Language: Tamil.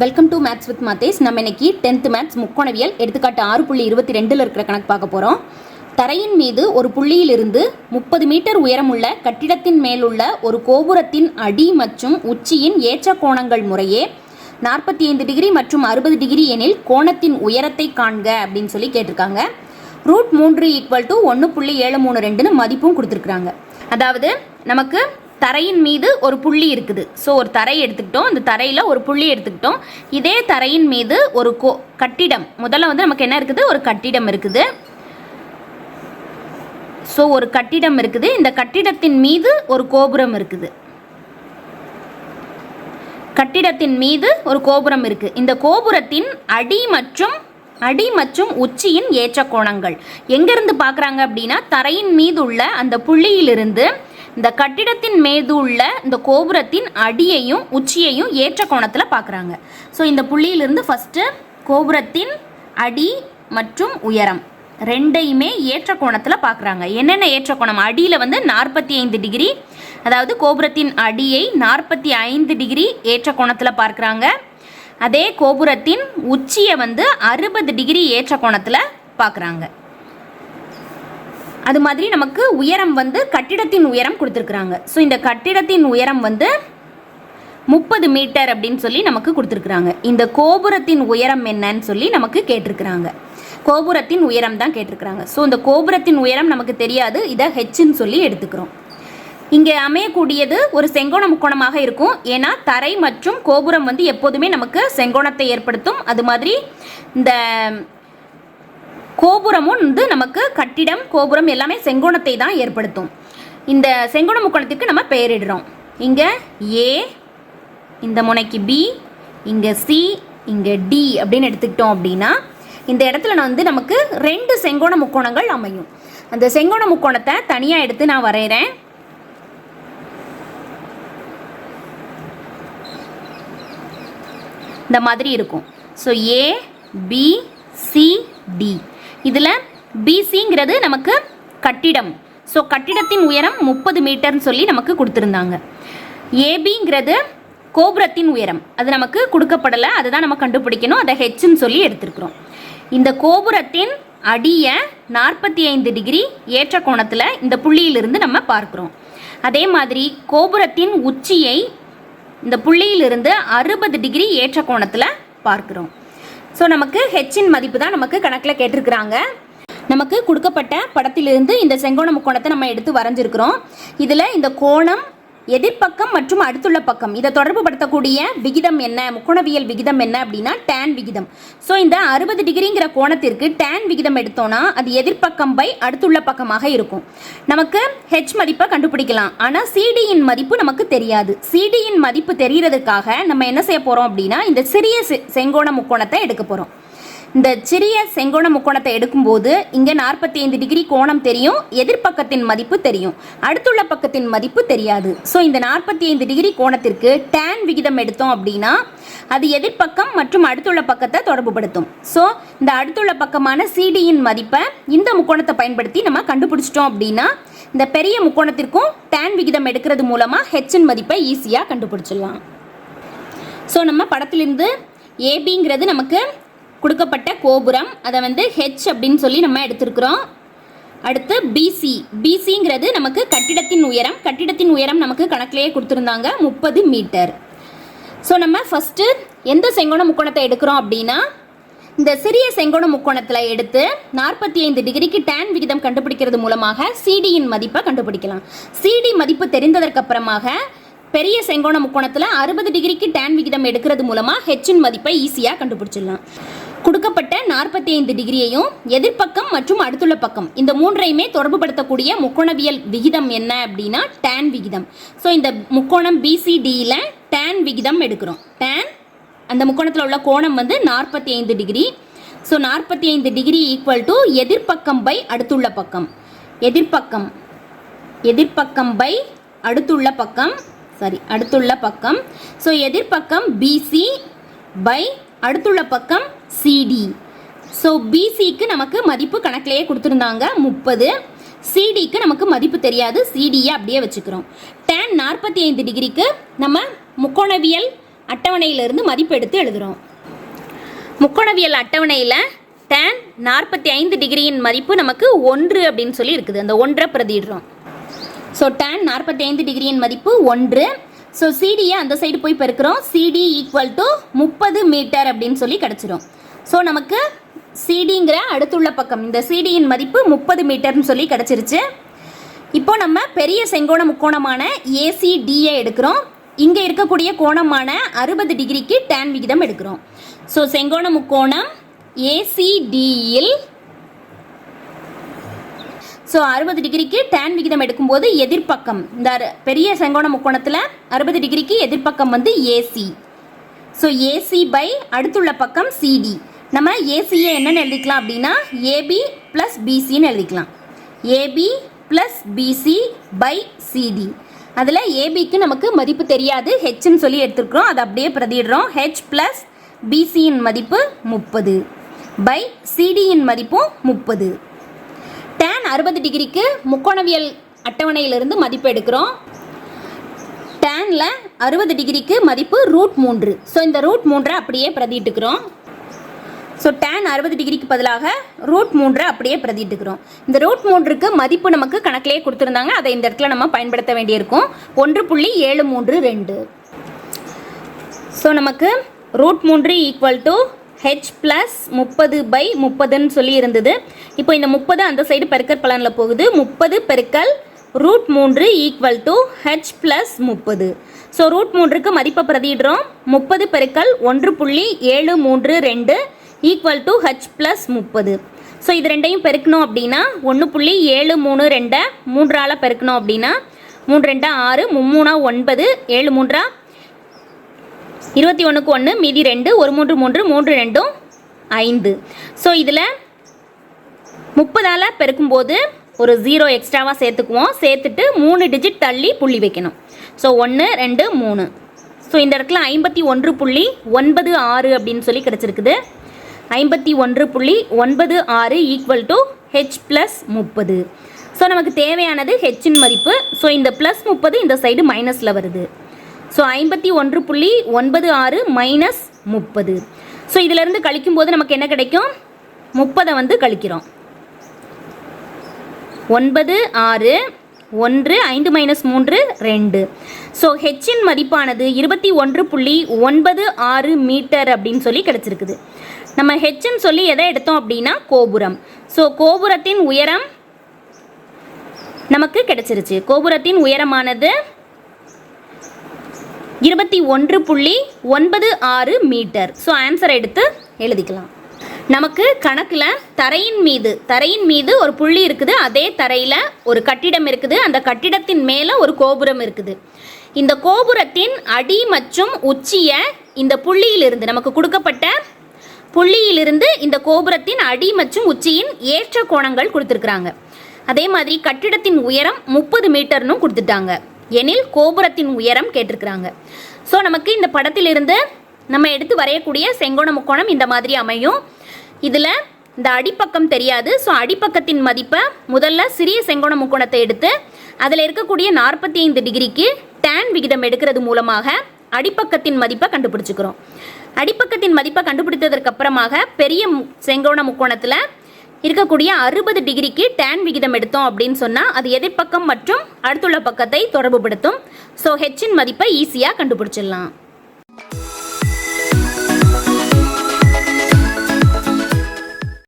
வெல்கம் டு மேத்ஸ் வித் மாத்தேஸ் நம்ம இன்னைக்கு டென்த் மேத்ஸ் முக்கோணவியல் எடுத்துக்காட்டு ஆறு புள்ளி இருபத்தி ரெண்டில் இருக்கிற கணக்கு பார்க்க போகிறோம் தரையின் மீது ஒரு புள்ளியிலிருந்து முப்பது மீட்டர் உயரமுள்ள கட்டிடத்தின் மேலுள்ள ஒரு கோபுரத்தின் அடி மற்றும் உச்சியின் ஏற்ற கோணங்கள் முறையே நாற்பத்தி ஐந்து டிகிரி மற்றும் அறுபது டிகிரி எனில் கோணத்தின் உயரத்தை காண்க அப்படின்னு சொல்லி கேட்டிருக்காங்க. ரூட் மூன்று ஈக்குவல் டு ஒன்று புள்ளி ஏழு மூணு ரெண்டுன்னு மதிப்பும் கொடுத்துருக்குறாங்க. அதாவது நமக்கு தரையின் மீது ஒரு புள்ளி இருக்குது. ஸோ ஒரு தரை எடுத்துக்கிட்டோம். அந்த தரையில் ஒரு புள்ளி எடுத்துக்கிட்டோம். இதே தரையின் மீது ஒரு கோ கட்டிடம். முதல்ல வந்து நமக்கு என்ன இருக்குது? ஒரு கட்டிடம் இருக்குது. ஸோ ஒரு கட்டிடம் இருக்குது. இந்த கட்டிடத்தின் மீது ஒரு கோபுரம் இருக்குது. கட்டிடத்தின் மீது ஒரு கோபுரம் இருக்குது இந்த கோபுரத்தின் அடி மற்றும் அடி மற்றும் உச்சியின் ஏற்ற கோணங்கள் எங்கேருந்து பார்க்குறாங்க அப்படின்னா தரையின் மீது உள்ள அந்த புள்ளியிலிருந்து இந்த கட்டிடத்தின் மீது உள்ள இந்த கோபுரத்தின் அடியையும் உச்சியையும் ஏற்ற கோணத்தில் பார்க்குறாங்க ஸோ இந்த புள்ளியிலிருந்து ஃபஸ்ட்டு கோபுரத்தின் அடி மற்றும் உயரம் ரெண்டையுமே ஏற்ற கோணத்தில் பார்க்குறாங்க என்னென்ன ஏற்ற கோணம்? அடியில் வந்து நாற்பத்தி ஐந்து டிகிரி அதாவது கோபுரத்தின் அடியை நாற்பத்தி ஐந்து டிகிரி ஏற்ற கோணத்தில் பார்க்குறாங்க. அதே கோபுரத்தின் உச்சியை வந்து அறுபது டிகிரி ஏற்ற கோணத்தில் பார்க்குறாங்க அது மாதிரி நமக்கு உயரம் வந்து கட்டிடத்தின் உயரம் கொடுத்துருக்குறாங்க. ஸோ இந்த கட்டிடத்தின் உயரம் வந்து முப்பது மீட்டர் அப்படின்னு சொல்லி நமக்கு கொடுத்துருக்குறாங்க. இந்த கோபுரத்தின் உயரம் என்னன்னு சொல்லி நமக்கு கேட்டிருக்கிறாங்க. கோபுரத்தின் உயரம் தான் கேட்டிருக்கிறாங்க. ஸோ இந்த கோபுரத்தின் உயரம் நமக்கு தெரியாது. இதை ஹெச்ன்னு சொல்லி எடுத்துக்கிறோம். இங்கே அமையக்கூடியது ஒரு செங்கோண முக்கோணமாக இருக்கும். ஏன்னா தரை மற்றும் கோபுரம் வந்து எப்போதுமே நமக்கு செங்கோணத்தை ஏற்படுத்தும். அது மாதிரி இந்த கோபுரமும் வந்து நமக்கு கட்டிடம் கோபுரம் எல்லாமே செங்கோணத்தை தான் ஏற்படுத்தும். இந்த செங்கோண முக்கோணத்துக்கு நம்ம பெயரிடுறோம். இங்கே ஏ இந்த முனைக்கு பி இங்கே சி இங்கே டி அப்படின்னு எடுத்துக்கிட்டோம் அப்படின்னா இந்த இடத்துல நான் வந்து நமக்கு ரெண்டு செங்கோண முக்கோணங்கள் அமையும். அந்த செங்கோண முக்கோணத்தை தனியாக எடுத்து நான் வரைகிறேன் இந்த மாதிரி இருக்கும். So A B C D இதில் பிசிங்கிறது நமக்கு கட்டிடம். ஸோ கட்டிடத்தின் உயரம் முப்பது மீட்டர்னு சொல்லி நமக்கு கொடுத்துருந்தாங்க. ஏபிங்கிறது கோபுரத்தின் உயரம். அது நமக்கு கொடுக்கப்படலை அதுதான் நம்ம கண்டுபிடிக்கணும். அதை ஹெச்ன்னு சொல்லி எடுத்துருக்குறோம். இந்த கோபுரத்தின் அடியை நாற்பத்தி ஐந்து டிகிரி ஏற்ற கோணத்தில் இந்த புள்ளியிலிருந்து நம்ம பார்க்குறோம். அதே மாதிரி கோபுரத்தின் உச்சியை இந்த புள்ளியிலிருந்து அறுபது டிகிரி ஏற்ற கோணத்தில் பார்க்குறோம். ஸோ நமக்கு ஹெச்சின் மதிப்பு தான் நமக்கு கணக்கில் கேட்டிருக்கிறாங்க. நமக்கு கொடுக்கப்பட்ட படத்திலிருந்து இந்த செங்கோண முக்கோணத்தை நம்ம எடுத்து வரைஞ்சிருக்கிறோம். இதில் இந்த கோணம் எதிர்ப்பக்கம் மற்றும் அடுத்துள்ள பக்கம். இதை தொடர்பு படுத்தக்கூடிய விகிதம் என்ன? முக்கோணவியல் விகிதம் என்ன அப்படின்னா டேன் விகிதம். ஸோ இந்த அறுபது டிகிரிங்கிற கோணத்திற்கு டேன் விகிதம் எடுத்தோம்னா அது எதிர்ப்பக்கம் பை அடுத்துள்ள பக்கமாக இருக்கும். நமக்கு ஹெச் மதிப்பை கண்டுபிடிக்கலாம். ஆனால் சிடியின் மதிப்பு நமக்கு தெரியாது. சிடியின் மதிப்பு தெரிகிறதுக்காக நம்ம என்ன செய்ய போகிறோம் அப்படின்னா இந்த சிறிய செ- செங்கோண முக்கோணத்தை எடுக்க போகிறோம் இந்த சிறிய செங்கோண முக்கோணத்தை எடுக்கும்போது இங்கே நாற்பத்தி ஐந்து டிகிரி கோணம் தெரியும் எதிர்ப்பக்கத்தின் மதிப்பு தெரியும். அடுத்துள்ள பக்கத்தின் மதிப்பு தெரியாது. ஸோ இந்த நாற்பத்தி ஐந்து டிகிரி கோணத்திற்கு டேன் விகிதம் எடுத்தோம் அப்படின்னா அது எதிர்ப்பக்கம் மற்றும் அடுத்துள்ள பக்கத்தை தொடர்புபடுத்தும். ஸோ இந்த அடுத்துள்ள பக்கமான சிடியின் மதிப்பை இந்த முக்கோணத்தை பயன்படுத்தி நம்ம கண்டுபிடிச்சிட்டோம் அப்படின்னா இந்த பெரிய முக்கோணத்திற்கும் டேன் விகிதம் எடுக்கிறது மூலமாக ஹெச்சின் மதிப்பை ஈஸியாக கண்டுபிடிச்சிடலாம். ஸோ நம்ம படத்திலிருந்து ஏபிங்கிறது நமக்கு கொடுக்கப்பட்ட கோபுரம். அதை வந்து ஹெச் அப்படின்னு சொல்லி நம்ம எடுத்திருக்கிறோம். அடுத்து பிசி பிசிங்கிறது நமக்கு கட்டிடத்தின் உயரம். கட்டிடத்தின் உயரம் நமக்கு கணக்கிலேயே கொடுத்துருந்தாங்க. முப்பது மீட்டர். ஸோ நம்ம ஃபஸ்ட்டு எந்த செங்கோண முக்கோணத்தை எடுக்கிறோம் அப்படின்னா இந்த சிறிய செங்கோண முக்கோணத்தில் எடுத்து நாற்பத்தி ஐந்து டிகிரிக்கு டேன் விகிதம் கண்டுபிடிக்கிறது மூலமாக சிடியின் மதிப்பை கண்டுபிடிக்கலாம். சிடி மதிப்பு தெரிந்ததற்கு அப்புறமாக பெரிய செங்கோண முக்கோணத்தில் அறுபது டிகிரிக்கு டேன் விகிதம் எடுக்கிறது மூலமாக ஹெச்சின் மதிப்பை ஈஸியாக கண்டுபிடிச்சிடலாம். கொடுக்கப்பட்ட நாற்பத்தி ஐந்து டிகிரியையும் எதிர்ப்பக்கம் மற்றும் அடுத்துள்ள பக்கம். இந்த மூன்றையுமே தொடர்புபடுத்தக்கூடிய முக்கோணவியல் விகிதம் என்ன அப்படின்னா டேன் விகிதம். ஸோ இந்த முக்கோணம் பிசிடியில் டேன் விகிதம் எடுக்கிறோம். டேன் அந்த முக்கோணத்தில் உள்ள கோணம் வந்து நாற்பத்தி ஐந்து டிகிரி. ஸோ நாற்பத்தி ஐந்து டிகிரி ஈக்குவல் டு எதிர்ப்பக்கம் பை அடுத்துள்ள பக்கம். எதிர்ப்பக்கம் எதிர்ப்பக்கம் பை அடுத்துள்ள பக்கம். சாரி அடுத்துள்ள பக்கம். ஸோ எதிர்ப்பக்கம் பிசி பை அடுத்துள்ள பக்கம் சிடி ஸோ பிசிக்கு நமக்கு மதிப்பு கணக்கிலேயே கொடுத்துருந்தாங்க முப்பது. சிடிக்கு நமக்கு மதிப்பு தெரியாது. சிடியை அப்படியே வச்சுக்கிறோம். டேன் நாற்பத்தி ஐந்து டிகிரிக்கு நம்ம முக்கோணவியல் அட்டவணையிலிருந்து மதிப்பு எடுத்து எழுதுகிறோம் முக்கோணவியல் அட்டவணையில் டேன் நாற்பத்தி ஐந்து டிகிரியின் மதிப்பு நமக்கு ஒன்று அப்படின்னு சொல்லி இருக்குது. அந்த ஒன்றை பிரதிடுறோம் ஸோ டேன் நாற்பத்தி ஐந்து டிகிரியின் மதிப்பு ஒன்று. ஸோ சிடியை அந்த சைடு போய் பெருக்கிறோம். சிடி ஈக்குவல் டு முப்பது மீட்டர் அப்படின்னு சொல்லி கிடச்சிரும். ஸோ நமக்கு சிடிங்கிற அடுத்துள்ள பக்கம் இந்த சிடியின் மதிப்பு முப்பது மீட்டர்னு சொல்லி கிடச்சிருச்சு. இப்போ நம்ம பெரிய செங்கோண முக்கோணமான ஏசிடியை எடுக்கிறோம். இங்கே இருக்கக்கூடிய கோணமான அறுபது டிகிரிக்கு டேன் விகிதம் எடுக்கிறோம். ஸோ செங்கோண முக்கோணம் ஏசிடியில் ஸோ அறுபது டிகிரிக்கு டேன் விகிதம் எடுக்கும்போது எதிர்ப்பக்கம் இந்த பெரிய செங்கோண முக்கோணத்தில் அறுபது டிகிரிக்கு எதிர்ப்பக்கம் வந்து ஏசி ஸோ ஏசி பை அடுத்துள்ள பக்கம் சிடி நம்ம ஏசியை என்னென்னு எழுதிக்கலாம் அப்படின்னா ஏபி ப்ளஸ் பிசின்னு எழுதிக்கலாம். AB plus BC by CD அதில் ஏபிக்கு நமக்கு மதிப்பு தெரியாது. ஹெச்னு சொல்லி எடுத்துருக்குறோம். அதை அப்படியே பிரதிடுறோம் ஹெச் ப்ளஸ் பிசியின் மதிப்பு முப்பது. பை சிடியின் மதிப்பும் முப்பது. டேன் அறுபது டிகிரிக்கு முக்கோணவியல் அட்டவணையிலிருந்து மதிப்பு எடுக்கிறோம். டேனில் அறுபது டிகிரிக்கு மதிப்பு ரூட் மூன்று. ஸோ இந்த ரூட் மூன்றை அப்படியே பிரதிட்டுக்கிறோம் ஸோ டேன் அறுபது டிகிரிக்கு பதிலாக ரூட் மூன்றை அப்படியே பிரதிட்டுக்கிறோம் இந்த ரூட் மூன்றுக்கு மதிப்பு நமக்கு கணக்கிலேயே கொடுத்துருந்தாங்க. அதை இந்த இடத்துல நம்ம பயன்படுத்த வேண்டியிருக்கும். ஒன்று புள்ளி ஏழு மூன்று ரெண்டு. ஸோ நமக்கு ரூட் மூன்று ஈக்குவல் டு ஹெச் ப்ளஸ் முப்பது பை முப்பதுன்னு சொல்லி இருந்தது. இப்போ இந்த முப்பது அந்த சைடு பெருக்கல் பலனில் போகுது. முப்பது பெருக்கல் ரூட் மூன்று ஈக்குவல் டு ஹெச் ப்ளஸ் முப்பது. ஸோ ரூட் மூன்றுக்கு மதிப்பை பிரதிடுறோம் முப்பது பெருக்கல் ஒன்று புள்ளி ஏழு மூன்று ரெண்டு. ஈக்குவல் டு ஹெச் ப்ளஸ் முப்பது. ஸோ இது ரெண்டையும் பெருக்கணும் அப்படின்னா ஒன்று புள்ளி ஏழு மூணு ரெண்டை மூன்றால் பெருக்கணும் அப்படின்னா மூணு ரெண்டா ஆறு மும்மூணா ஒன்பது ஏழு மூன்றா இருபத்தி ஒன்றுக்கு ஒன்று மீதி ரெண்டு ஒரு மூன்று மூன்று மூன்று ரெண்டும் ஐந்து. ஸோ இதில் முப்பதால் பெருக்கும்போது ஒரு ஜீரோ எக்ஸ்ட்ராவாக சேர்த்துக்குவோம். சேர்த்துட்டு மூணு டிஜிட் தள்ளி புள்ளி வைக்கணும். ஸோ ஒன்று ரெண்டு மூணு. ஸோ இந்த இடத்துல ஐம்பத்தி ஒன்று புள்ளி ஒன்பது ஆறு அப்படின்னு சொல்லி கிடச்சிருக்குது. ஐம்பத்தி ஒன்று புள்ளி ஒன்பது ஆறு ஈக்குவல் டு ஹெச் ப்ளஸ் முப்பது. ஸோ நமக்கு தேவையானது ஹெச்சின் மதிப்பு. ஸோ இந்த ப்ளஸ் முப்பது இந்த சைடு மைனஸில் வருது. ஸோ ஐம்பத்தி ஒன்று புள்ளி ஒன்பது ஆறு மைனஸ் முப்பது. ஸோ இதிலிருந்து கழிக்கும்போது நமக்கு என்ன கிடைக்கும்? முப்பதை வந்து கழிக்கிறோம். ஒன்பது ஆறு ஒன்று ஐந்து மைனஸ் மூன்று ரெண்டு. ஸோ ஹெச்சின் மதிப்பானது இருபத்தி ஒன்று புள்ளி ஒன்பது ஆறு மீட்டர் அப்படின்னு சொல்லி கிடச்சிருக்குது. நம்ம ஹெச்ன்னு சொல்லி எதை எடுத்தோம் அப்படின்னா கோபுரம். ஸோ கோபுரத்தின் உயரம் நமக்கு கிடைச்சிருச்சு. கோபுரத்தின் உயரமானது இருபத்தி ஒன்று புள்ளி ஒன்பது ஆறு மீட்டர். ஸோ ஆன்சர் எடுத்து எழுதிக்கலாம். நமக்கு கணக்கில் தரையின் மீது தரையின் மீது ஒரு புள்ளி இருக்குது. அதே தரையில் ஒரு கட்டிடம் இருக்குது. அந்த கட்டிடத்தின் மேலே ஒரு கோபுரம் இருக்குது. இந்த கோபுரத்தின் அடி மற்றும் உச்சியை இந்த புள்ளியிலிருந்து நமக்கு கொடுக்கப்பட்ட புள்ளியிலிருந்து இந்த கோபுரத்தின் அடி மற்றும் உச்சியின் ஏற்ற கோணங்கள் கொடுத்துருக்குறாங்க. அதே மாதிரி கட்டிடத்தின் உயரம் முப்பது மீட்டர்னு கொடுத்துட்டாங்க. எனில் கோபுரத்தின் உயரம் கேட்டிருக்கிறாங்க. ஸோ நமக்கு இந்த படத்திலிருந்து நம்ம எடுத்து வரையக்கூடிய செங்கோண முக்கோணம் இந்த மாதிரி அமையும். இதில் இந்த அடிப்பக்கம் தெரியாது. ஸோ அடிப்பக்கத்தின் மதிப்பை முதல்ல சிறிய செங்கோண முக்கோணத்தை எடுத்து அதில் இருக்கக்கூடிய நாற்பத்தி ஐந்து டிகிரிக்கு டேன் விகிதம் எடுக்கிறது மூலமாக அடிப்பக்கத்தின் மதிப்பை கண்டுபிடிச்சிக்கிறோம். அடிப்பக்கத்தின் மதிப்பை கண்டுபிடித்ததற்கு அப்புறமாக பெரிய மு- செங்கோண முக்கோணத்தில் இருக்கக்கூடிய அறுபது டிகிரிக்கு டேன் விகிதம் எடுத்தோம் அப்படின்னு சொன்னால் அது எதிர்ப்பக்கம் மற்றும் அடுத்துள்ள பக்கத்தை தொடர்புபடுத்தும். ஸோ ஹெச்சின் மதிப்பை ஈஸியாக கண்டுபிடிச்சிடலாம்.